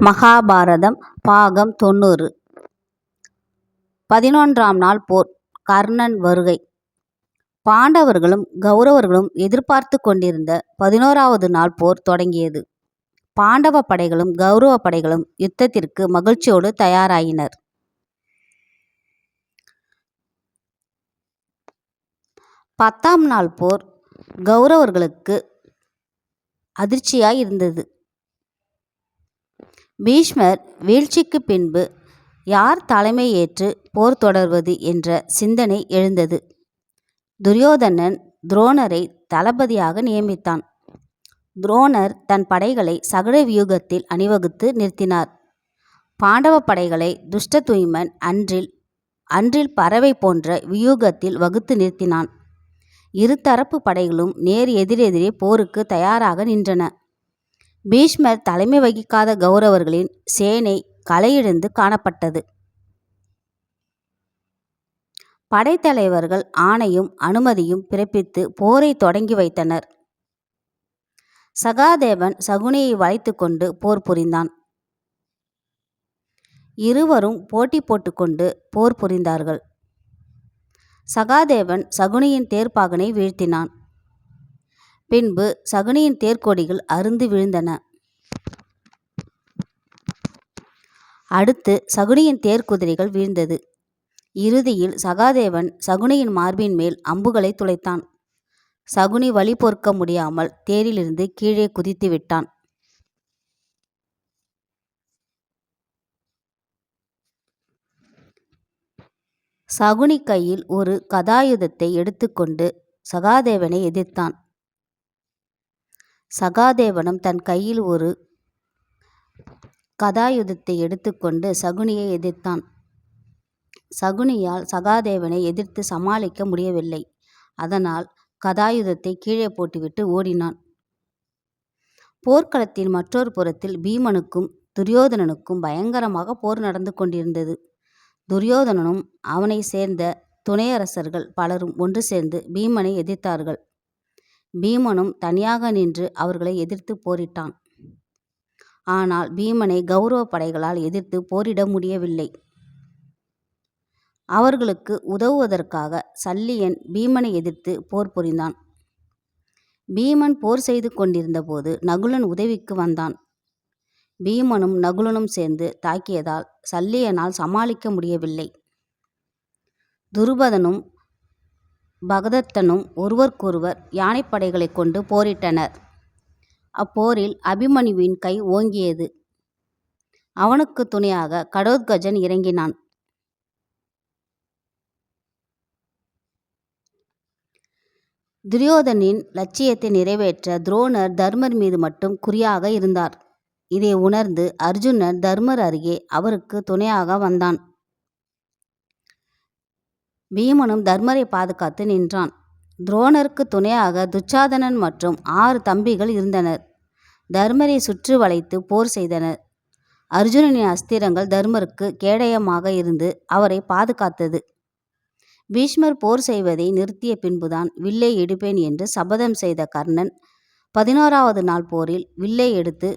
மகாபாரதம் பாகம் தொண்ணூறு. பதினொன்றாம் நாள் போர். கர்ணன் வருகை. பாண்டவர்களும் கௌரவர்களும் எதிர்பார்த்து கொண்டிருந்த பதினோராவது நாள் போர் தொடங்கியது. பாண்டவ படைகளும் கௌரவ படைகளும் யுத்தத்திற்கு மகிழ்ச்சியோடு தயாராயினர். பத்தாம் நாள் போர். கௌரவர்களுக்கு அதிர்ச்சியாய் இருந்தது. பீஷ்மர் வீழ்ச்சிக்கு பின்பு யார் தலைமை ஏற்று போர் தொடர்வது என்ற சிந்தனை எழுந்தது. துரியோதனன் துரோணரை தளபதியாக நியமித்தான். துரோணர் தன் படைகளை சகட வியூகத்தில் அணிவகுத்து நிறுத்தினார். பாண்டவ படைகளை துஷ்டதுய்மன் அன்றில் அன்றில் பறவை போன்ற வியூகத்தில் வகுத்து நிறுத்தினான். இருதரப்பு படைகளும் நேர் எதிரெதிரே போருக்கு தயாராக நின்றன. பீஷ்மர் தலைமை வகிக்காத கௌரவர்களின் சேனை கலையிழந்து காணப்பட்டது. படைத்தலைவர்கள் ஆணையும் அனுமதியும் பிறப்பித்து போரை தொடங்கி வைத்தனர். சகாதேவன் சகுனியை வளைத்து கொண்டு போர் புரிந்தான். இருவரும் போட்டி போட்டுக்கொண்டு போர் புரிந்தார்கள். சகாதேவன் சகுனியின் தேர்ப்பாகனை வீழ்த்தினான். பின்பு சகுனியின் தேர்க்கொடிகள் அருந்து விழுந்தன. அடுத்து சகுனியின் தேர்க்குதிரைகள் வீழ்ந்தது. இறுதியில் சகாதேவன் சகுனியின் மார்பின் மேல் அம்புகளை துளைத்தான். சகுனி வழி பொறுக்க முடியாமல் தேரிலிருந்து கீழே குதித்து விட்டான். சகுனி கையில் ஒரு கதாயுதத்தை எடுத்துக்கொண்டு சகாதேவனை எதிர்த்தான். சகாதேவனும் தன் கையில் ஒரு கதாயுதத்தை எடுத்துக்கொண்டு சகுனியை எதிர்த்தான். சகுனியால் சகாதேவனை எதிர்த்து சமாளிக்க முடியவில்லை. அதனால் கதாயுதத்தை கீழே போட்டுவிட்டு ஓடினான். போர்க்களத்தில் மற்றொரு புறத்தில் பீமனுக்கும் துரியோதனனுக்கும் பயங்கரமாக போர் நடந்து கொண்டிருந்தது. துரியோதனனும் அவனை சேர்ந்த துணையரசர்கள் பலரும் ஒன்று சேர்ந்து பீமனை எதிர்த்தார்கள். பீமனும் தனியாக நின்று அவர்களை எதிர்த்து போரிட்டான். ஆனால் பீமனை கௌரவ படைகளால் எதிர்த்து போரிட முடியவில்லை. அவர்களுக்கு உதவுவதற்காக சல்லியன் பீமனை எதிர்த்து போர் புரிந்தான். பீமன் போர் செய்து கொண்டிருந்தபோது நகுலன் உதவிக்கு வந்தான். பீமனும் நகுலனும் சேர்ந்து தாக்கியதால் சல்லியனால் சமாளிக்க முடியவில்லை. துருபதனும் பகதத்தனும் ஒருவருக்கொருவர் யானைப்படைகளைக் கொண்டு போரிட்டனர். அப்போரில் அபிமன்யுவின் கை ஓங்கியது. அவனுக்கு துணையாக கடோத்கஜன் இறங்கினான். துரியோதனின் லட்சியத்தை நிறைவேற்ற துரோணர் தர்மர் மீது மட்டும் குறியாக இருந்தார். இதை உணர்ந்து அர்ஜுனன் தர்மர் அருகே அவருக்கு துணையாக வந்தான். பீமனும் தர்மரை பாதுகாத்து நின்றான். துரோணருக்கு துணையாக துச்சாதனன் மற்றும் ஆறு தம்பிகள் இருந்தனர். தர்மரை சுற்றி வளைத்து போர் செய்தனர். அர்ஜுனனின் அஸ்திரங்கள் தர்மருக்கு கேடயமாக இருந்து அவரை பாதுகாத்தது. பீஷ்மர் போர் செய்வதை நிறுத்திய பின்புதான் வில்லை எடுப்பேன் என்று சபதம் செய்த கர்ணன் பதினோராவது நாள் போரில் வில்லை எடுத்து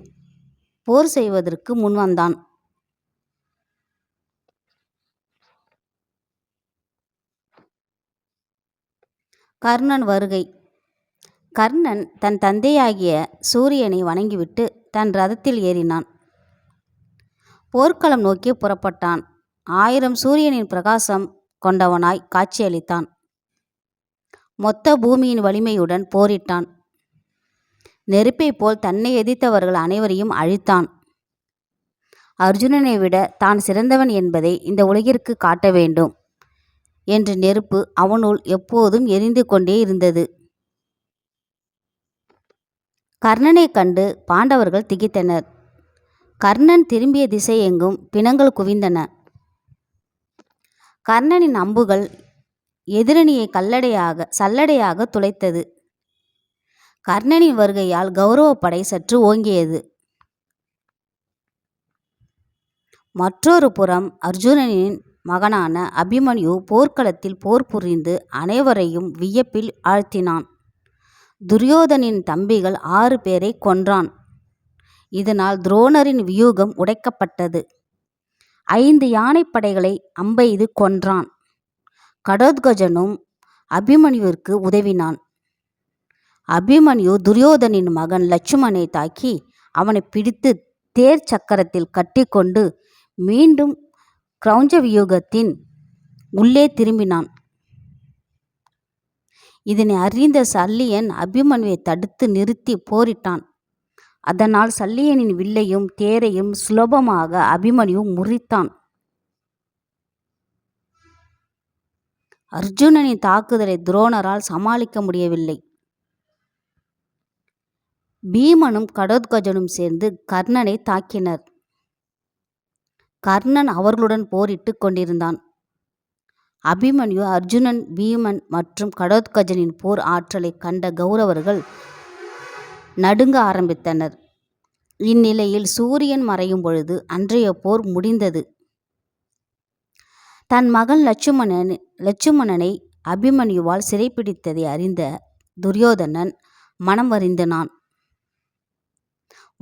போர் செய்வதற்கு முன்வந்தான். கர்ணன் வருகை. கர்ணன் தன் தந்தையாகிய சூரியனை வணங்கிவிட்டு தன் ரதத்தில் ஏறினான். போர்க்களம் நோக்கி புறப்பட்டான். ஆயிரம் சூரியனின் பிரகாசம் கொண்டவனாய் காட்சியளித்தான். மொத்த பூமியின் வலிமையுடன் போரிட்டான். நெருப்பை போல் தன்னை எதிர்த்தவர்கள் அனைவரையும் அழித்தான். அர்ஜுனனை விட தான் சிறந்தவன் என்பதை இந்த உலகிற்கு காட்ட வேண்டும். என்ற நெருப்பு அவனுள் எப்போதும் எரிந்து கொண்டே இருந்தது. கர்ணனை கண்டு பாண்டவர்கள் திகைத்தனர். கர்ணன் திரும்பிய திசை எங்கும் பிணங்கள் குவிந்தன. கர்ணனின் அம்புகள் எதிரணியை கல்லடையாக சல்லடையாக துளைத்தது. கர்ணனின் வருகையால் கௌரவப்படை சற்று ஓங்கியது. மற்றொரு புறம் அர்ஜுனனின் மகனான அபிமன்யு போர்க்களத்தில் போர் புரிந்து அனைவரையும் வியப்பில் ஆழ்த்தினான். துரியோதனின் தம்பிகள் ஆறு பேரை கொன்றான். இதனால் துரோணரின் வியூகம் உடைக்கப்பட்டது. ஐந்து யானைப்படைகளை அம்பெய்து கொன்றான். கடோத்கஜனும் அபிமன்யுவிற்கு உதவினான். அபிமன்யு துரியோதனின் மகன் லட்சுமணனை தாக்கி அவனை பிடித்து தேர் சக்கரத்தில் கட்டிக்கொண்டு மீண்டும் கிரௌஞ்ச வியூகத்தின் உள்ளே திரும்பினான். இதனை அறிந்த சல்லியன் அபிமன்யுவை தடுத்து நிறுத்தி போரிட்டான். அதனால் சல்லியனின் வில்லையும் தேரையும் சுலபமாக அபிமன்யு முறித்தான். அர்ஜுனனின் தாக்குதலை துரோணரால் சமாளிக்க முடியவில்லை. பீமனும் கடோத்கஜனும் சேர்ந்து கர்ணனை தாக்கினர். கர்ணன் அவர்களுடன் போரிட்டு கொண்டிருந்தான். அபிமன்யு அர்ஜுனன் பீமன் மற்றும் கடோத்கஜனின் போர் ஆற்றலை கண்ட கௌரவர்கள் நடுங்க ஆரம்பித்தனர். இந்நிலையில் சூரியன் மறையும் பொழுது அன்றைய போர் முடிந்தது. தன் மகன் லட்சுமணன் லட்சுமணனை அபிமன்யுவால் சிறைப்பிடித்ததை அறிந்த துரியோதனன் மனம் வருந்தினான்.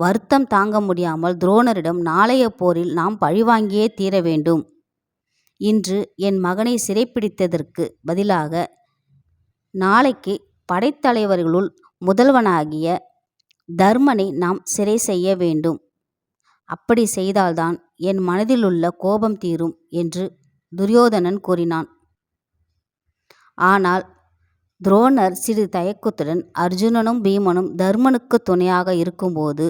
வருத்தம் தாங்க முடியாமல் துரோணரிடம் நாளைய போரில் நாம் பழிவாங்கியே தீர வேண்டும். இன்று என் மகனை சிறைப்பிடித்ததற்கு பதிலாக நாளைக்கு படைத்தலைவர்களுள் முதல்வனாகிய தர்மனை நாம் சிறை செய்ய வேண்டும். அப்படி செய்தால்தான் என் மனதிலுள்ள கோபம் தீரும் என்று துரியோதனன் கூறினான். ஆனால் துரோணர் சிறு தயக்கத்துடன் அர்ஜுனனும் பீமனும் தர்மனுக்கு துணையாக இருக்கும்போது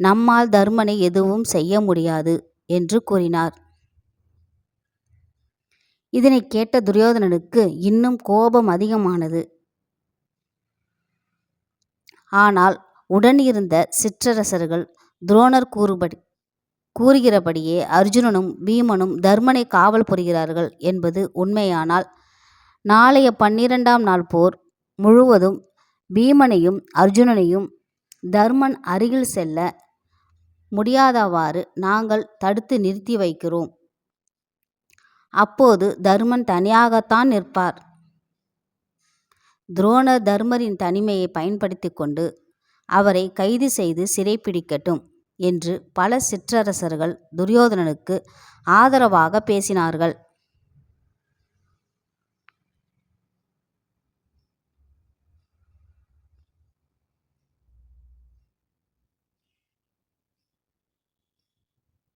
நம்மால் தர்மனை எதுவும் செய்ய முடியாது என்று கூறினார். இதனை கேட்ட துரியோதனனுக்கு இன்னும் கோபம் அதிகமானது. ஆனால் உடனிருந்த சிற்றரசர்கள் துரோணர் கூறுபடி கூறுகிறபடியே அர்ஜுனனும் பீமனும் தர்மனை காவல் புரிகிறார்கள் என்பது உண்மையானால் நாளைய பன்னிரெண்டாம் நாள் போர் முழுவதும் பீமனையும் அர்ஜுனனையும் தர்மன் அருகில் செல்ல முடியாதவாறு நாங்கள் தடுத்து நிறுத்தி வைக்கிறோம். அப்போது தர்மன் தனியாகத்தான் நிற்பார். துரோணர் தர்மரின் தனிமையை பயன்படுத்தி கொண்டு அவரை கைது செய்து சிறைப்பிடிக்கட்டும் என்று பல சிற்றரசர்கள் துரியோதனனுக்கு ஆதரவாக பேசினார்கள்.